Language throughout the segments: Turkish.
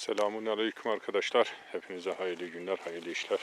Selamun Aleyküm arkadaşlar. Hepinize hayırlı günler, hayırlı işler.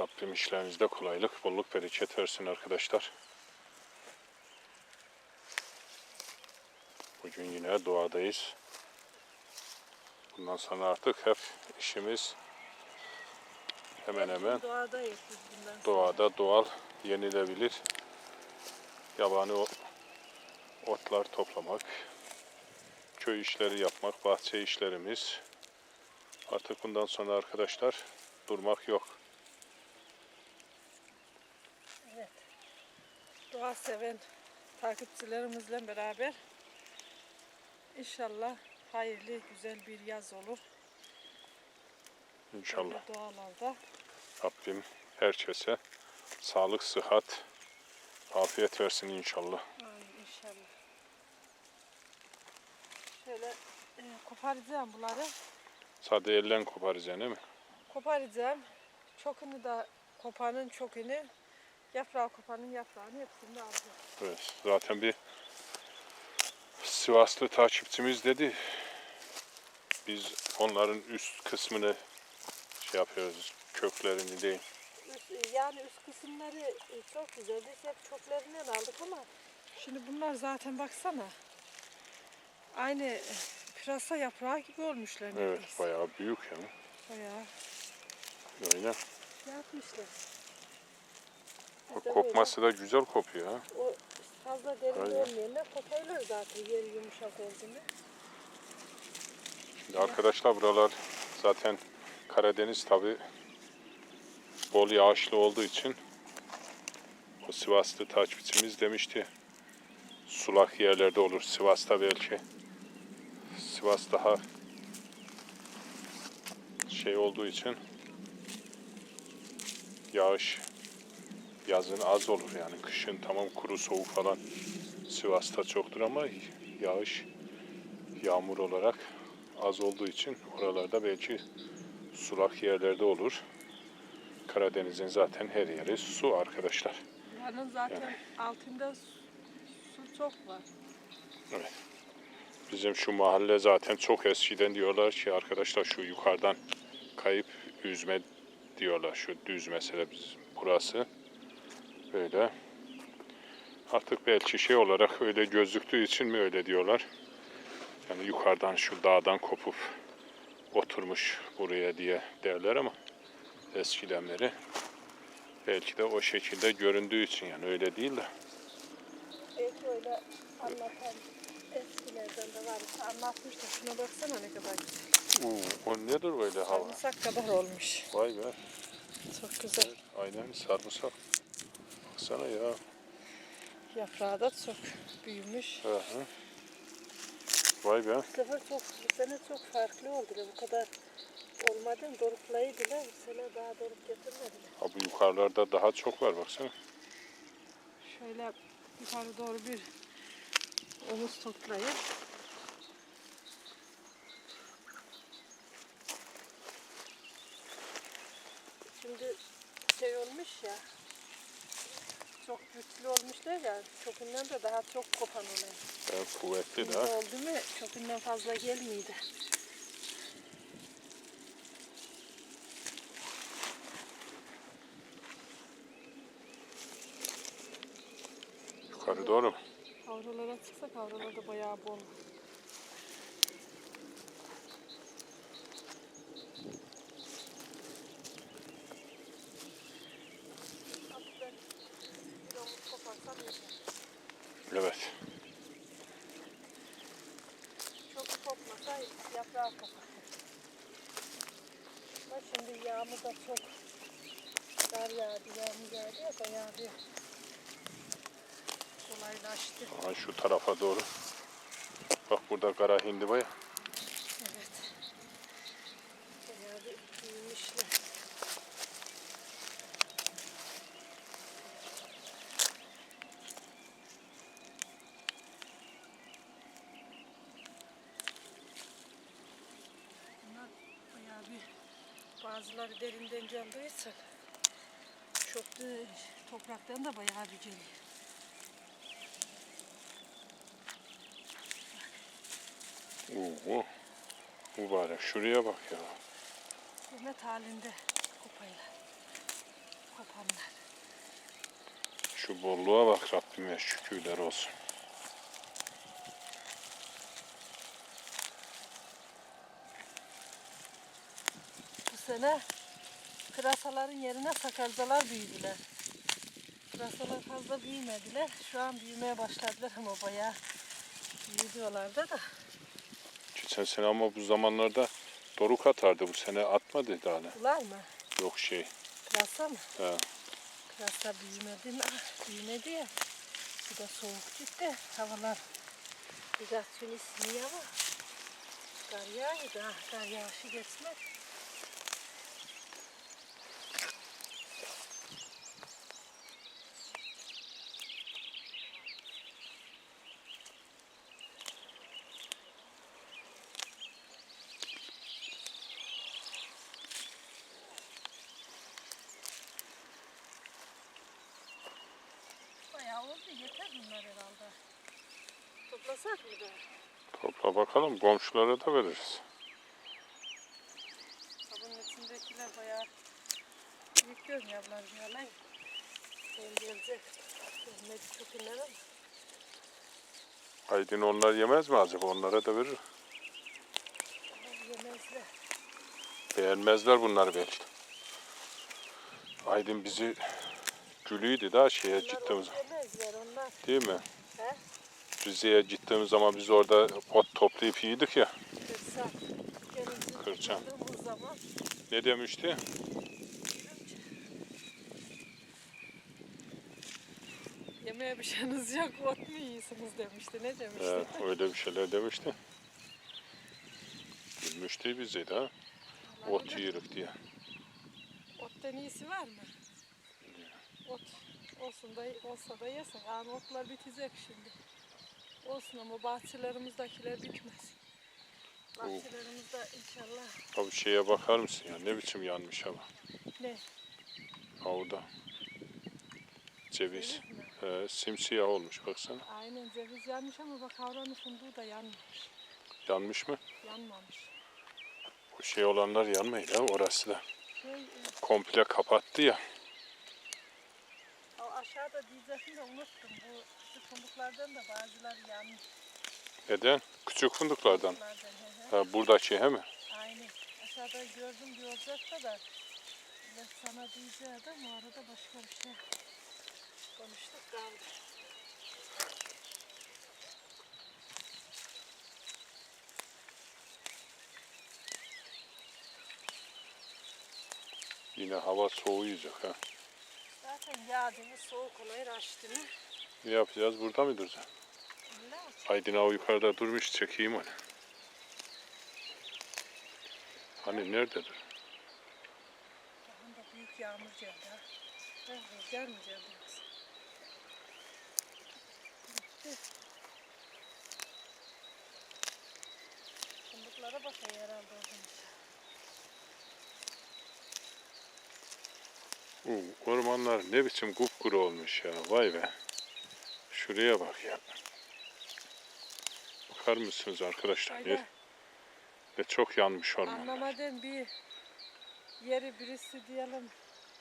Rabbim işlerinizde kolaylık, bolluk, bereket versin arkadaşlar. Bugün yine doğadayız. Bundan sonra artık hep işimiz hemen hemen Doğadayız doğada doğal, yenilebilir, yabani otlar toplamak, köy işleri yapmak, bahçe işlerimiz. Artık bundan sonra arkadaşlar durmak yok. Evet. Doğa seven takipçilerimizle beraber inşallah hayırlı güzel bir yaz olur. İnşallah Böyle Doğalarda. Rabbim herkese sağlık, sıhhat, afiyet versin inşallah. Ay inşallah. Şöyle e, koparacağım bunları. Sade elden koparacaksın değil mi? Koparacağım. Çokunu da kopanın çokunu, yaprağı kopanın yaprağını hepsini de alacağım. Evet, zaten bir Sivaslı takipçimiz dedi. Biz onların üst kısmını şey yapıyoruz, köklerini değil. Üst- yani üst kısımları e, çok güzeldi. Hep çöplerinden aldık ama şimdi bunlar zaten baksana. Aynı e, pırasa yaprağı gibi olmuşlar. Evet, neredeyse. bayağı büyük yani. Bayağı Öyle. yapmışlar. O Biz de kopması da güzel kopuyor ha. O fazla derin Aynen. olmayanlar koparlar zaten yer yumuşak olduğunda. Şimdi arkadaşlar buralar zaten Karadeniz tabi bol yağışlı olduğu için o Sivaslı takipçimiz demişti sulak yerlerde olur. Sivas'ta belki Sivas daha şey olduğu için yağış yazın az olur yani kışın tamam kuru soğuk falan Sivas'ta çoktur ama yağış yağmur olarak az olduğu için oralarda belki sulak yerlerde olur. Karadeniz'in zaten her yeri su arkadaşlar. Buranın zaten altında su, su çok var. Bizim şu mahalle zaten çok eskiden diyorlar ki arkadaşlar şu yukarıdan kayıp yüzme diyorlar. Şu düz mesela biz burası. Böyle. Artık belki şey olarak öyle gözüktüğü için mi öyle diyorlar. Yani yukarıdan şu dağdan kopup oturmuş buraya diye derler ama eskiden beri belki de o şekilde göründüğü için yani öyle değil de. Belki öyle anlatan eskilerden de varsa anlatmış da şuna baksana ne kadar güzel. Oo, o nedir öyle hava? Sarımsak kadar olmuş. Vay be. Çok güzel. Aynen sarımsak. Baksana ya. Yaprağı da çok büyümüş. Hı hı. Vay be. Bu sefer çok, bu sene çok farklı oldu. Bu kadar olmadı. Doruklayıdılar. Bu sene daha doruk getirmediler. Ha, bu yukarılarda daha çok var baksana. Şöyle yukarı doğru bir omuz toplayıp Şimdi şey olmuş ya çok güçlü olmuşlar ya çokundan da daha çok kopan oluyor. Ben kuvvetli de. oldu mu çokundan fazla gelmiydi. Yukarı doğru mu? Avralara çıksak avralarda bayağı bol. Evet. Çok kopmasa yaprağı kopar. Ama şimdi yağmur da çok dar yağdı, yağmur yağdı ya bayağı bir kolaylaştı. Aha, şu tarafa doğru. Bak burada kara hindiba. Evet. Bir büyümüşler. Bunlar bayağı bir bazıları derinden için çok da topraktan da bayağı bir geliyor. Oo. Mübarek şuraya bak ya. Hizmet halinde kopayla. Kopanlar. Şu bolluğa bak Rabbime şükürler olsun. Bu sene pırasaların yerine sakarcalar büyüdüler. Pırasalar fazla büyümediler. Şu an büyümeye başladılar ama bayağı büyüdüyorlardı da. Geçen sene ama bu zamanlarda doruk atardı. Bu sene atmadı daha ne. Bular mı? Yok şey. Pırasa mı? He. Pırasa büyümedi mi? Ah, büyümedi ya. Bir de soğuk gitti. Havalar biraz gün ismiyor ama kar yağıyor da kar yağışı geçmez. Bayağı oldu yeter bunlar herhalde. Toplasak mı da? Topla bakalım komşulara da veririz. Sabunun içindekiler bayağı büyük görünüyorlar bir alay. Benim gelecek. Gelmedi çok ama. Aydın onlar yemez mi acaba? Onlara da verir. Yemezler. Beğenmezler bunlar belki. Aydın bizi gülüydü daha şeye gittiğimiz onlar. değil mi? He? Rize'ye gittiğimiz zaman biz orada ot toplayıp yedik ya. Tuttuğumuz zaman Ne demişti? yemeğe bir şeyiniz yok ot mu yiyorsunuz demişti. Ne demişti? He, öyle bir şeyler demişti. Gülmüştü bizi de. Ot yiyoruz diye. Ottan iyisi var mı? Ot olsun da olsa da yesin. Yani otlar bitecek şimdi. Olsun ama bahçelerimizdekiler bitmez. Bahçelerimizde inşallah Abi şeye bakar mısın ya? Ne biçim yanmış hava. ne? Havada. Ceviz. He, simsiyah olmuş baksana. Aynen ceviz yanmış ama bak havranın fındığı da yanmamış. Yanmış mı? Yanmamış. O şey olanlar yanmayı da orası da. Şey, e, Komple kapattı ya. Aşağıda diyecektim de unuttum. Bu küçük fındıklardan da bazıları yanmış. Neden? Küçük fındıklardan. Fındıklardan, he he. Ha, buradaki he mi? Aynen. Aşağıda gördüm diyecekti da ben sana diyecektim. O arada başka bir şey konuştuk kaldı. Yine hava soğuyacak ha. Yağdığımız soğuk olayı açtı mı? Ne yapacağız? Burada mı duracağız? Aydın o yukarıda durmuş. Çekeyim onu. Hani nerededir? Daha da büyük yağmur geldi ha. Ha, rüzgar mı geldi yoksa? Bitti. Fındıklara bakıyor herhalde o zaman. Oo, ormanlar ne biçim kupkuru olmuş ya. Vay be. Şuraya bak ya. Bakar mısınız arkadaşlar? Hayda, Ne, ne çok yanmış orman. anlamadım bir yeri birisi diyelim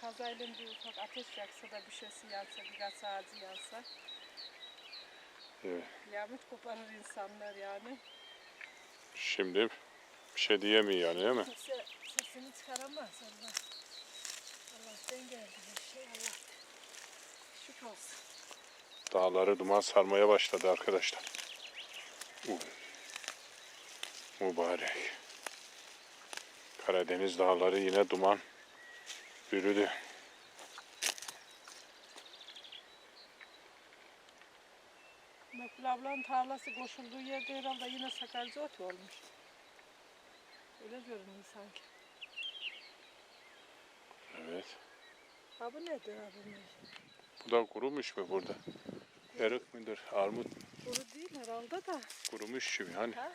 kazayla bir ufak ateş yaksa da bir şeysi yansa, birkaç ağacı yansa. Evet. Kıyamet koparır insanlar yani. Şimdi bir şey diyemiyor yani değil mi? Kimse sesini çıkaramaz Allah. Allah'tan geldi bir şey Allah. Şükür olsun. Dağları duman sarmaya başladı arkadaşlar. Mübarek. Karadeniz dağları yine duman bürüdü. Mekbul ablanın tarlası koşulduğu yerde herhalde yine sakarcı ot olmuş. Öyle görünüyor sanki. Evet. Ha bu nedir ha bu da kurumuş mu burada? Erik midir? Armut Kuru değil herhalde da. kurumuş gibi hani. Ha?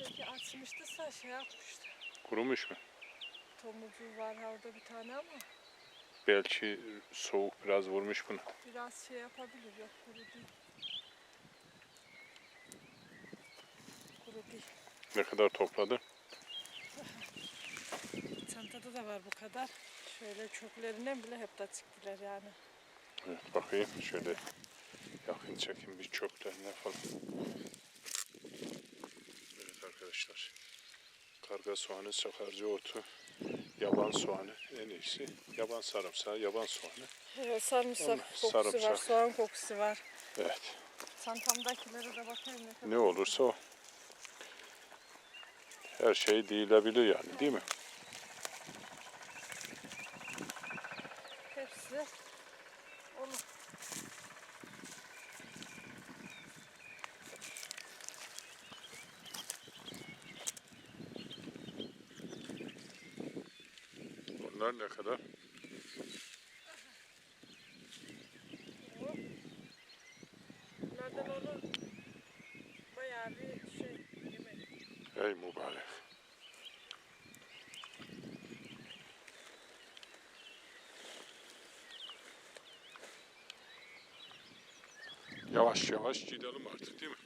Belki açmıştıysa şey yapmıştı. Kurumuş mu? Tomucu var orada bir tane ama Belki soğuk biraz vurmuş bunu. biraz şey yapabilir. Yok kuru değil. Kuru değil. Ne kadar topladın? Çantada da var bu kadar. Şöyle çöplerinden bile hep de çıktılar yani. Evet bakayım şöyle yakın çekim bir çöplerine falan. Evet arkadaşlar. Karga soğanı, sakarca otu, yaban soğanı en iyisi. Yaban sarımsağı, yaban soğanı. Evet, sarımsak kokusu var, sarımsak. soğan kokusu var. Evet. Çantamdakilere de bakayım ne. Ne olursa o. Her şey değilebilir yani değil mi? Hepsi olur. Bunlar ne kadar? Bunlardan olur. Bayağı bir şey yemek. Ey mübarek. Yavaş yavaş gidelim artık değil mi?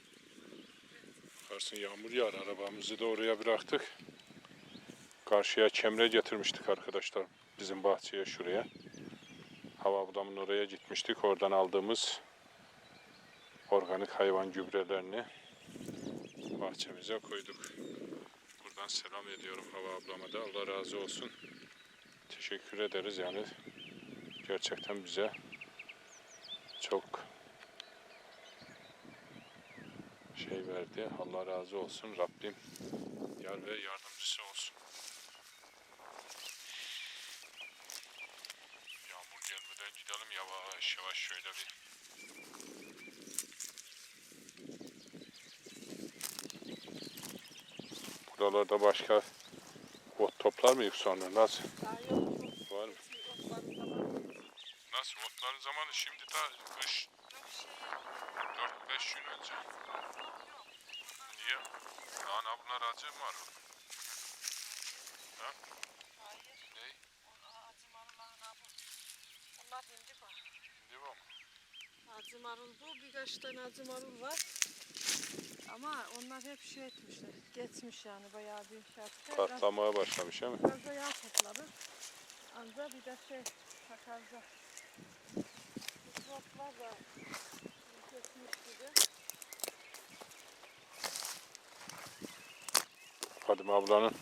Bakarsın yağmur yağar. Arabamızı da oraya bıraktık. Karşıya çemre getirmiştik arkadaşlar. Bizim bahçeye şuraya. Hava ablamın oraya gitmiştik. Oradan aldığımız organik hayvan gübrelerini bahçemize koyduk. Buradan selam ediyorum Hava ablama da. Allah razı olsun. Teşekkür ederiz yani. Gerçekten bize çok şey verdi. Allah razı olsun. Rabbim yar ve yardımcısı olsun. Yağmur gelmeden gidelim yavaş yavaş şöyle bir Buralarda başka ot toplar mıyız sonra? Nasıl? Var mı? Nasıl? Otların zamanı şimdi daha kış Yok şey 4-5 gün önce. Niye? Lan bunlar acı mı var? Ha? Ne? Onlar hindi var. Şimdi bu mu? Acı marul bu. Birkaç tane acı marul var. Ama onlar hep şey etmişler. Geçmiş yani bayağı bir şey yaptı. Biraz- Katlamaya başlamış mi? Biraz da yağ topladı. Anca bir de şey takarca. Mikroplar da kesmiş gibi. Fadime ablanın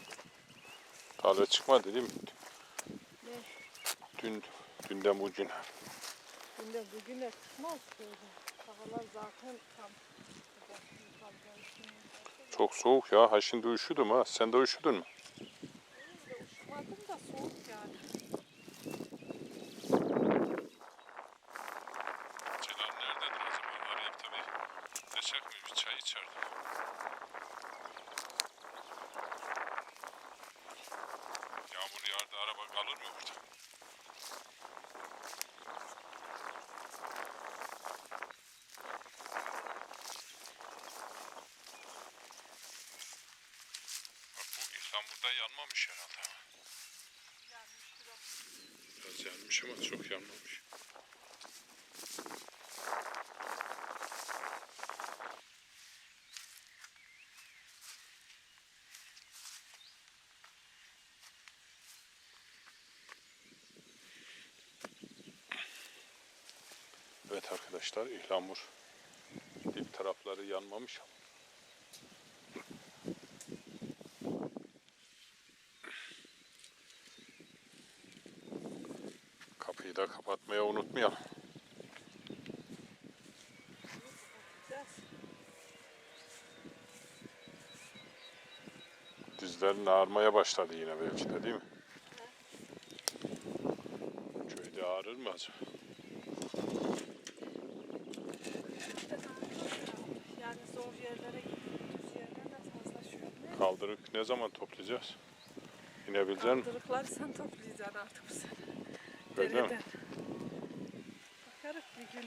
taze çıkmadı değil mi? Ne? Dün, dünden bugün. Günde bugüne çıkmaz böyle. Havalar zaten tam sıcak, yukarıda üşümüyor. Çok soğuk ya. Ha şimdi üşüdüm ha. Sen de üşüdün mü? Üşümedim da soğuk yani. Celal nerededir acaba? Arayıp da bir desek mi bir çay içerdik. Yağmur yağdı araba kalır mı burada? İhlamur'da yanmamış herhalde. Yanmıştır o. Biraz yanmış ama çok yanmamış. Evet arkadaşlar ihlamur dip tarafları yanmamış. Kapıyı da kapatmayı unutmayalım. Dizlerin ağrımaya başladı yine belki de değil mi? Köyde ağrır mı acaba? yani zor yerlere gittiğimiz. Kaldırık ne zaman toplayacağız? İnebilecek misin? Kaldırıkları sen toplayacaksın artık bu sene. Öyle mi?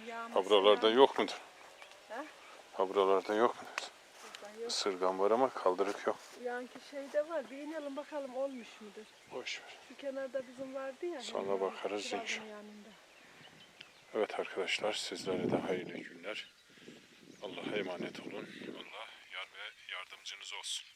Yağmur. Ha buralarda yok mudur? He? Ha buralarda yok mudur? Yok. Isırgan var ama kaldırık yok. Yanki şeyde var. Bir inelim bakalım olmuş mudur? Boş ver. Şu kenarda bizim vardı ya. Sonra hemen bakarız kirazın inşallah. yanında. Evet arkadaşlar sizlere de hayırlı günler. Allah'a emanet olun. Allah yar ve yardımcınız olsun.